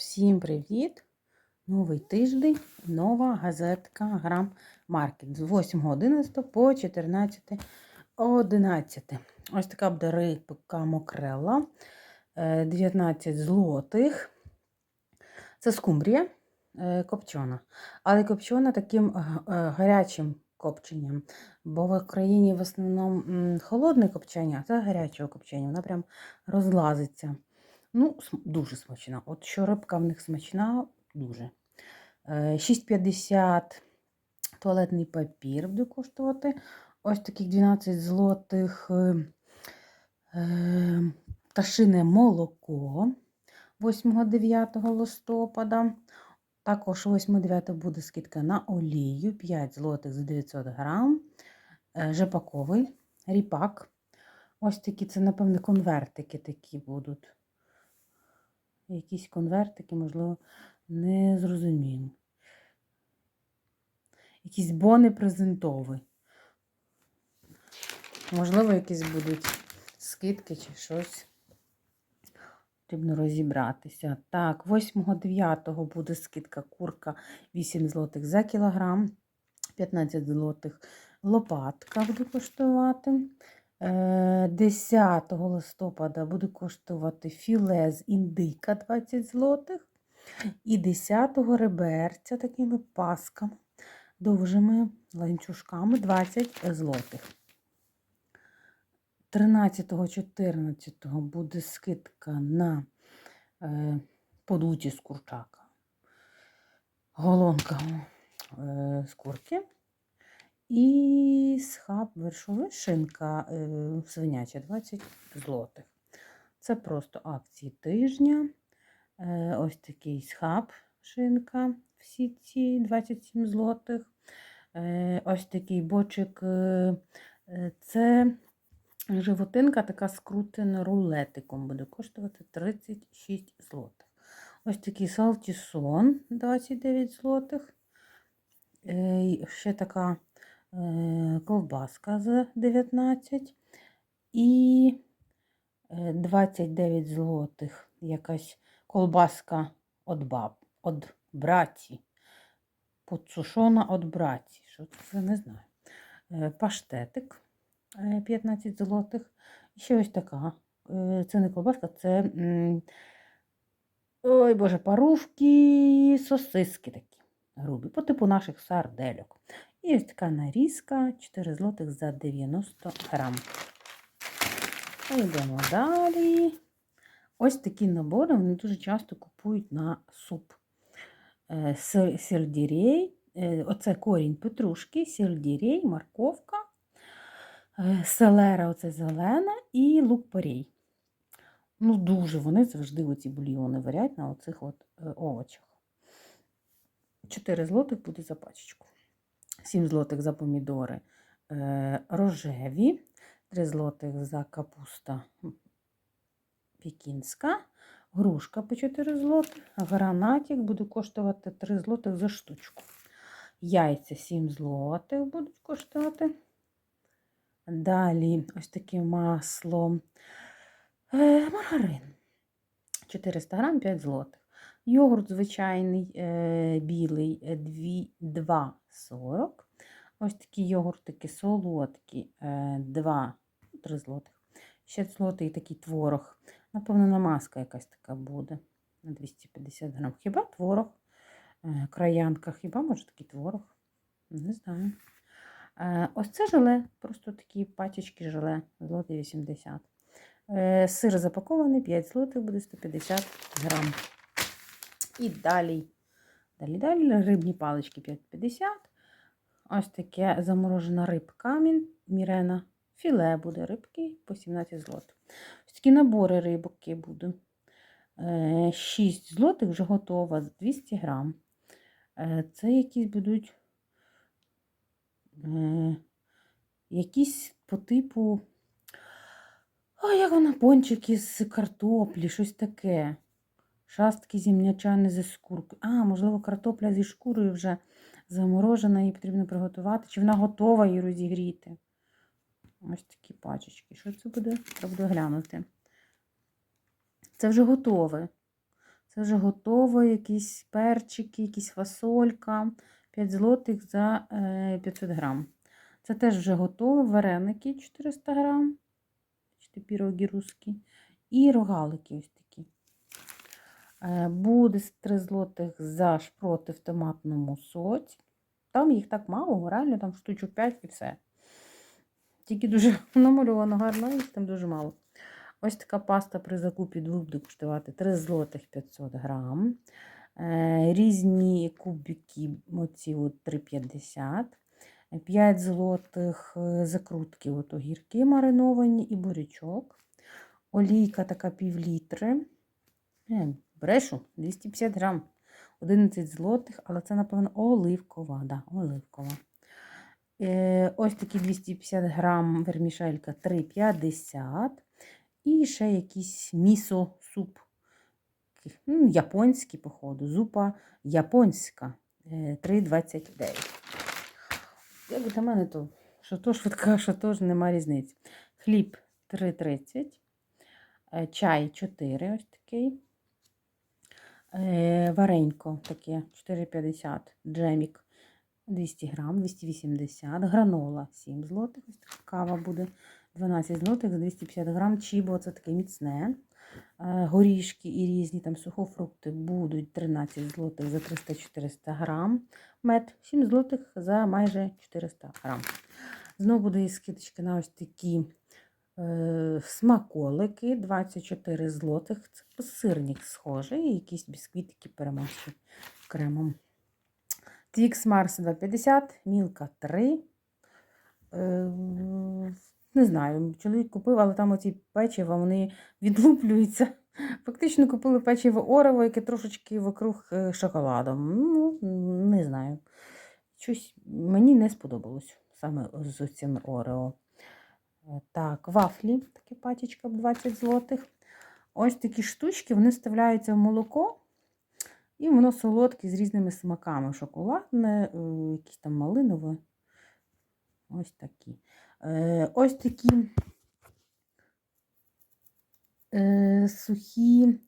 Всім привіт! Новий тиждень, нова газетка Грам Маркет з 8.11 по 14.11. Ось така буде рибка мокрела, е, 19 злотих. Це скумбрія е, копчена, але копчена таким е, е, гарячим копченням. Бо в Україні в основному холодне копчення, а це гарячого копчення. Вона прям розлазиться. Ну, дуже смачна. От що рибка в них смачна, дуже. Е, 6,50 туалетний папір буде коштувати. Ось таких 12 злотих е, е, пташине молоко 8-9 листопада. Також 8-9 буде скидка на олію 5 злотих за 900 грам. Е, Жепаковий ріпак. Ось такі, це, напевне, конвертики такі будуть. Якісь конвертики, можливо, не зрозуміло. Якісь бони презентові. Можливо, якісь будуть скидки чи щось. Потрібно розібратися. Так, 8-9 буде скидка курка 8 злотих за кілограм, 15 злотих лопатка буде коштувати. Е, 10 листопада буде коштувати філе з індика 20 злотих. І 10 реберця такими пасками, довжими ланцюжками 20 злотих. 13-14 буде скидка на е, подуті з курчака. Голонка е, з курки. І схаб вершовий шинка е, свиняча 20 злотих. Це просто акції тижня. Е, ось такий схаб шинка, всі ці 27 злотих. Е, ось такий бочик. Це животинка така скрутена рулетиком. Буде коштувати 36 злотих. Ось такий салтісон 29 злотих. Ще така ковбаска за 19 і е, 29 злотих якась колбаска від баб, від браті. Подсушена від браті. Що це не знаю. Е, Паштетик е, 15 злотих. І ще ось така. е, Це не колбаска, це. Ой, Боже, парувки, сосиски такі грубі, по типу наших сардельок. І ось така нарізка 4 злотих за 90 грам. Йдемо далі. Ось такі набори вони дуже часто купують на суп. Е, Сельдерей, е, оце корінь петрушки, сельдерей, морковка, е, селера, оце зелена і лук порей. Ну, дуже вони завжди оці бульйони варять на оцих от овочах. 4 злотих буде за пачечку. 7 злотих за помідори е, рожеві, 3 злотих за капуста пекінська, грушка по 4 злотих, гранатик буде коштувати 3 злотих за штучку. Яйця 7 злотих будуть коштувати. Далі ось таке масло. Е, маргарин. 400 грам 5 злотих. Йогурт звичайний е, білий е, 2,40. Ось такі йогуртики солодкі е, 2 3 злотих. Ще злотий такий творог. Напевно, намазка якась така буде на 250 грам. Хіба творог? Е, краянка, хіба може такий творог? Не знаю. Е, ось це желе, просто такі пачечки желе, злотий 80. Е, Сир запакований, 5 злотих буде 150 грам. І далі, далі, далі рибні палички 5,50. Ось таке заморожена рибка, мірена. Філе буде рибки по 17 злотих. Ось такі набори рибки будуть. 6 злотих вже готова, 200 грам. Е, Це якісь будуть е, якісь по типу. А як вона пончики з картоплі, щось таке. Шастки зімнячани зі шкуркою. А, можливо, картопля зі шкурою вже заморожена, її потрібно приготувати. Чи вона готова її розігріти? Ось такі пачечки. Що це буде? Треба буде глянути. Це вже готове. Це вже готово, якісь перчики, якісь фасолька. 5 злотих за е, 500 грам. Це теж вже готове. Вареники 400 грам. Піроги русські. І рогалики ось. Е, Буде 3 злотих за шпроти в томатному соці. Там їх так мало, реально там штучок 5 і все. Тільки дуже намальовано гарно, їх там дуже мало. Ось така паста при закупі двох буде коштувати 3 злотих 500 грам. Е, Різні кубики, оці 3,50. 5 злотих е, закрутки, от огірки мариновані і бурячок. Олійка така пів літри. Е, брешу 250 грам. 11 злотих, але це, напевно, оливкова. Да, оливкова. Е, ось такі 250 грам вермішелька 3,50. І ще якийсь місо суп. Ну, японський, походу. Зупа японська. е, 3,29. Як для мене то, що то швидка, що то ж нема різниці. Хліб 3,30. е, Чай 4 ось такий. Е, Варенько таке 4,50. Джемік 200 грам, 280. Гранола 7 злотих. Кава буде 12 злотих за 250 грам. Чібо це таке міцне. Е, Горішки і різні там сухофрукти будуть 13 злотих за 300-400 грам. Мед 7 злотих за майже 400 грам. Знову буде і скидочка на ось такі смаколики 24 злотих. Це сирник схожий, і якісь бісквітики перемащені кремом. Твікс Марс 2,50, Мілка 3. Е, не знаю, чоловік купив, але там оці печива, вони відлуплюються. Фактично купили печиво Орево, яке трошечки вокруг е, шоколадом. Ну, не знаю. Щось мені не сподобалось саме з цим Орео. Так, вафлі, таке пачечка 20 злотих. Ось такі штучки, вони вставляються в молоко, і воно солодке з різними смаками. Шоколадне, е, якісь там малинове. Ось такі. Е, Ось такі е, сухі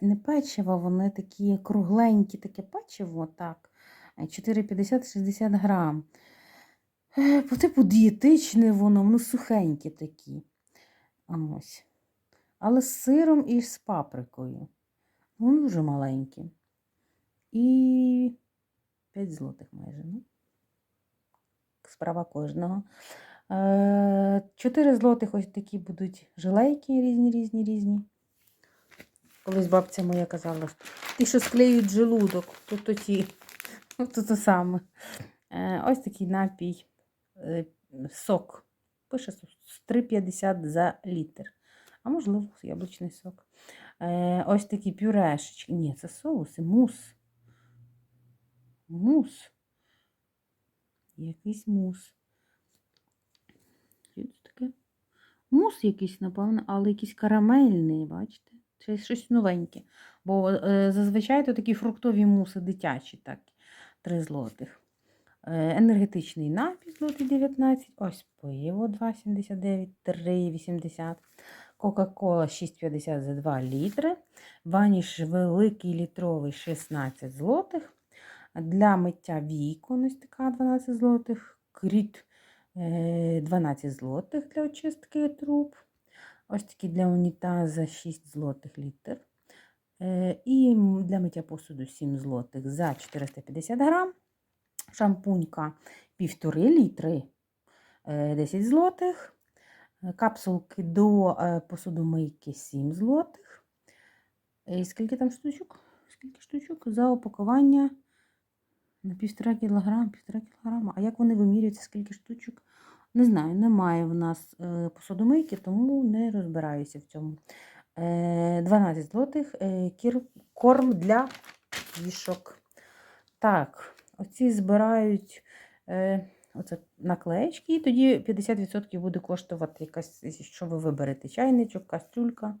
не печиво, вони такі кругленькі, таке печиво, так. е, 4,50-60 грам. Е, По типу дієтичне воно, воно сухенькі такі. Ось. Але з сиром і з паприкою. Вони дуже маленькі. І 5 злотих майже. Ну. Справа кожного. Е, 4 злотих ось такі будуть жилейки різні, різні, різні. Колись бабця моя казала, ті, що склеюють желудок, то ті, то саме. Е, ось такий напій, е, сок. Пише 3,50 за літр. А можливо, яблучний сок. Е, ось такі пюрешечки. Ні, це соуси, мус. Мус. Якийсь мус. Таке? Мус якийсь, напевно, але якийсь карамельний, бачите? Це щось новеньке. Бо е, зазвичай то такі фруктові муси дитячі, так, 3 злотих. Е, енергетичний напій злотий 19. Ось пиво 2,79, 3,80. Кока-кола 6,50 за 2 літри. Ваніш великий літровий 16 злотих. Для миття вікон ось така 12 злотих. Кріт е, 12 злотих для очистки труб. Ось такі для унітаза 6 злотих літр. Е, І для миття посуду 7 злотих за 450 грам. Шампунька 1,5 літри е, 10 злотих. Е, Капсулки до е, посудомийки 7 злотих. І скільки там штучок? Скільки штучок? За опакування на півтора кілограма, півтора кілограма. А як вони вимірюються, скільки штучок? Не знаю, немає в нас е, посудомийки, тому не розбираюся в цьому. Е, 12 злотих е, корм для кішок. Так, оці збирають е, оце наклеєчки, і тоді 50% буде коштувати якась, що ви виберете, чайничок, кастрюлька.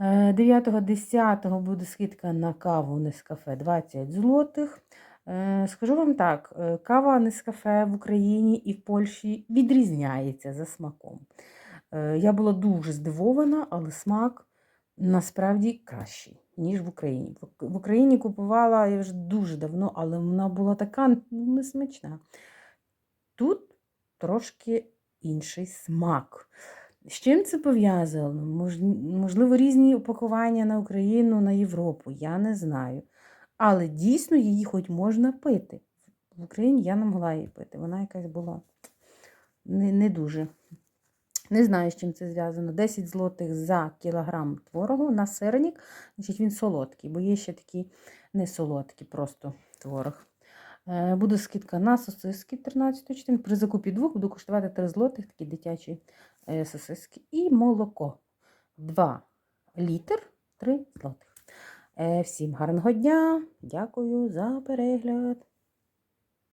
Е, 9-10 буде скидка на каву Нескафе 20 злотих. Е, Скажу вам так, е, кава Нескафе в Україні і в Польщі відрізняється за смаком. Е, Я була дуже здивована, але смак насправді кращий. Ніж в Україні. В- Україні купувала я вже дуже давно, але вона була така ну, несмачна. Тут трошки інший смак. З чим це пов'язано? Мож- Можливо, різні упакування на Україну, на Європу, я не знаю. Але дійсно її хоч можна пити. В Україні я не могла її пити. Вона якась була не, не дуже. Не знаю, з чим це зв'язано. 10 злотих за кілограм творогу на сирник, значить він солодкий, бо є ще такі не солодкі, просто творог. Е, Буде скидка на сосиски 13 частин. При закупі двох буду коштувати 3 злотих, такі дитячі е, сосиски. І молоко. 2 літр 3 злотих. Е, Всім гарного дня. Дякую за перегляд.